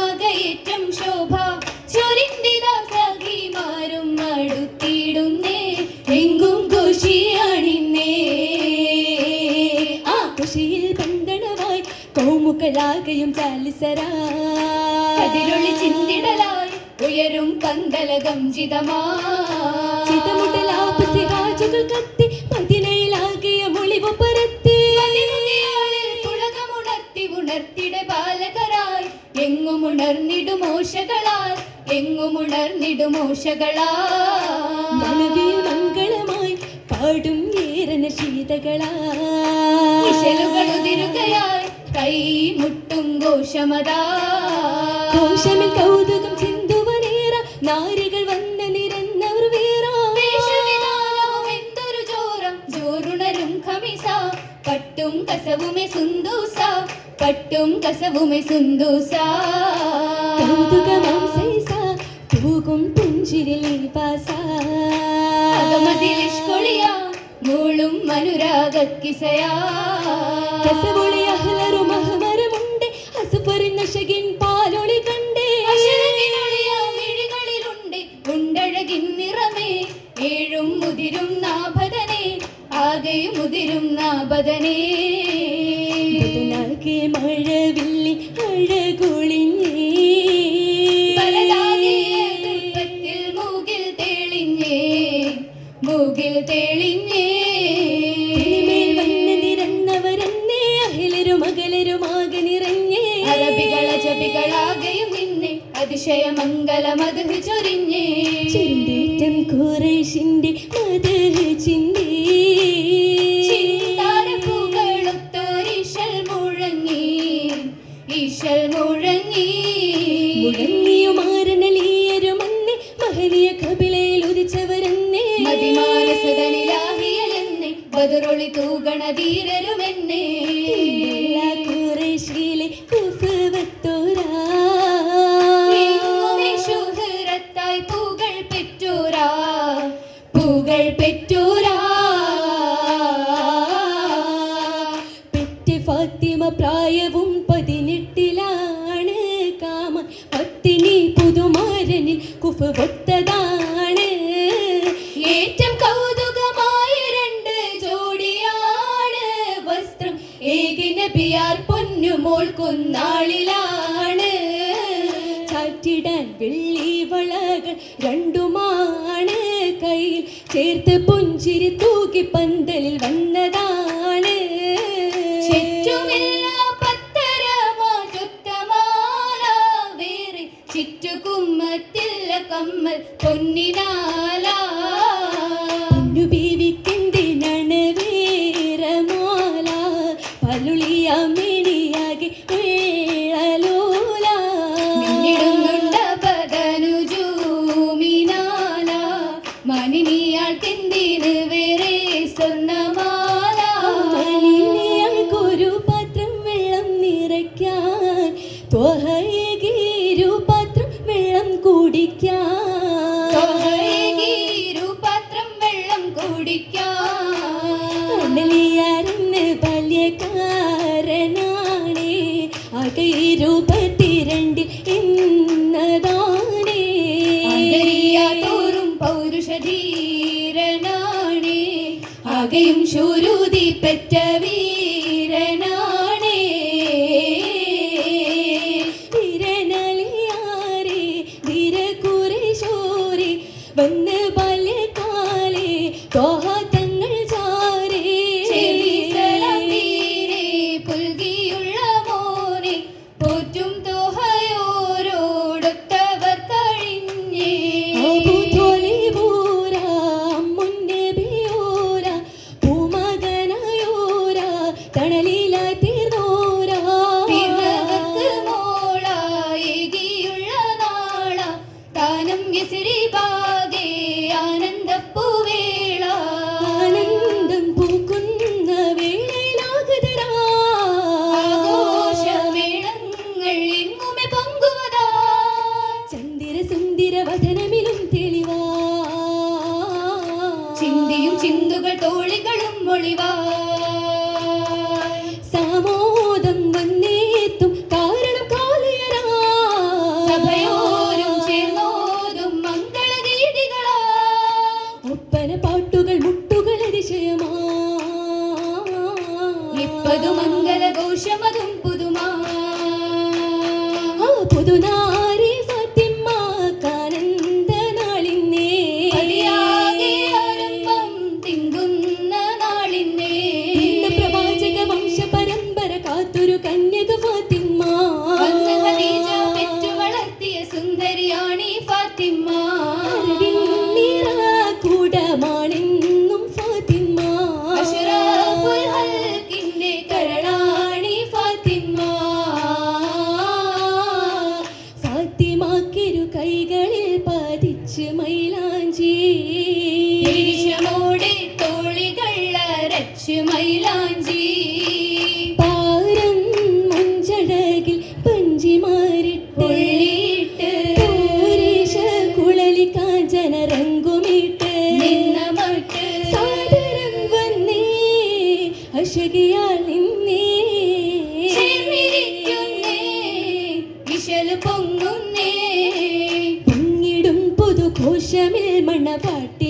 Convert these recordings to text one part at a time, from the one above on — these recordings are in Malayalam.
കലമകയേറ്റം ശോഭ. ചൊരിന്തിതാ സഖിമാരും അടുത്തിടുന്നേ എങ്കും ഖുഷിയണിന്നേ ആ കുശിയിൽ ബന്ധനമായി കൗമുകളാകയും ചാലിസരാതിരുളി ചിന്തിടലായി ഉയരും പന്തലകം ചിതമാ. ചിതമുട്ടലാപസിരാജുകൾ ഉണർന്നിടുമോശകളാൽ എങ്ങും ഉണർന്നിടുമോശകളാ മനവിൽ മംഗളമായി പാടും ഏറന ശീതകളാ ഇശലുകളുതിരുകയായി കൈ മുട്ടും ഘോഷമതാ. ഘോഷമിൽ കൗതുകം ചിന്തുവനേറ നാരികൾ വന്ന് നിരന്നവർ വേറാ. വേഷവിധാനവും എന്തൊരു ജോരം ജോറുണരും ഖമിസ. പട്ടും കസവുമെ സുന്ദൂസ പട്ടും കസവുമെ സുന്ദൂസ. കൗതുകമാം സൈസ തൂകും പുഞ്ചിരിലി പാസാ. അകമതിലിഷ്കൊളിയാ. മൂളും അനുരാഗക്കിസയാ. ചെന്തേറ്റം കുറേശിന്റെ മതഹ് ചിന്തേ. ചിന്താരപ്പൂകളൊത്തൊരിശൽ മുഴങ്ങി ഈശൽ മുഴങ്ങി. മഹനീയ കപിലയിൽ ഉദിച്ചവരെന്നേ. മതിമാനസദനിലാഹിയലെന്നെ ബദറൊളി തൂകണ ധീരരുമെന്നെ. ഫാത്തിമ പ്രായവും പതിനെട്ടിലാണ് കാമ. പത്തിനി പുതുമാരനിൽ കുഫവത്തതാണ് ഏറ്റം കൗതുകമായ രണ്ട് ജോഡിയാണ്. വസ്ത്രം ഏകിന ബിയാർ പൊന്നുമോൾ കുന്നാളിലാണ്. ചാറ്റിടാൻ വെള്ളി വളകൾ രണ്ടുമാണ്. കയ്യിൽ ചേർത്ത് പുഞ്ചിരി തൂക്കി പന്തലിൽ വന്നതാണ്. ചുറ്റുകുമ്മത്തില്ല കമ്മൽ പൊന്നിനാല. പൊന്നു ബീവിക്കെന്തിനാണ് വേറമാല പലുളിയ മിണിയാകെ വേളലോല മിന്നിടുന്നുണ്ട പതനുജൂമിനാല. മനിനിയാൾക്കെന്തിന് വേറെ സ്വർണമാല കുടിക്കാൻ അണലിയാരെന്ന് ബാല്യക്കാരനാണേ എന്നതാണേ തോറും ആകെയും ശൂരൂതി പെറ്റ സിരിപാകെ ആനന്ദപ്പൂവേള. ആനന്ദം പൂക്കുന്ന വേളയിലാകുതരാഘോഷമേളങ്ങൾ എങ്ങുമെ പങ്കുവതാ. ചന്ദിര സുന്ദര വചനമിലും തെളിവാ. ചിന്തയും ചിന്തുകൾ തോളികളും ഒളിവാ. നിപ്പതു മംഗളഘോഷമതും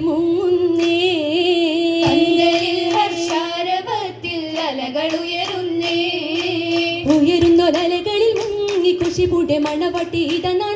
മുങ്ങുന്നേ. ഹർഷാരവത്തിൽ അലകളുയരുന്നേ ഉയരുന്നൊലകളിൽ മുങ്ങി കുശിപുടെ മണവട്ടി ഇടനാൾ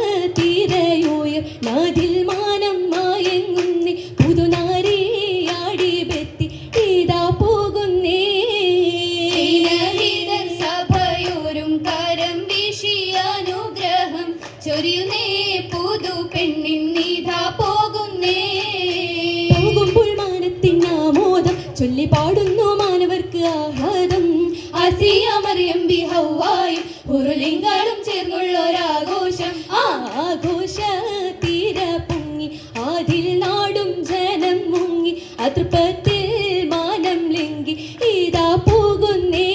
പാടുന്നു മാനവർക്ക് ആഹാരം ആസിയ മറിയമ്പി ഹൗവായി. ഉരുലിംഗാളും ചേർന്നുള്ള ഒരാഘോഷം. ആഘോഷ തീര പൊങ്ങി. ആദിൽ നാടും ജനം മുങ്ങി. അതൃപ്പത്തിൽ മാനം ലിങ്കി ഇതാ പോകുന്നേ.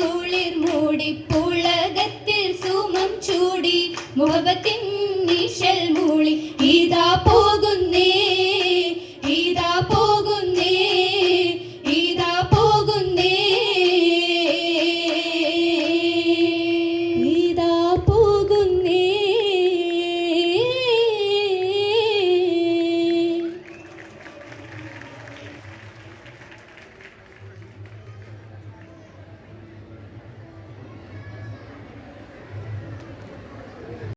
കുളിർ മൂടി. പുളകത്തിൽ സുമം ചൂടി. മുഹബത്തിൻ നിശൽ മൂളി. ഇതാ പോ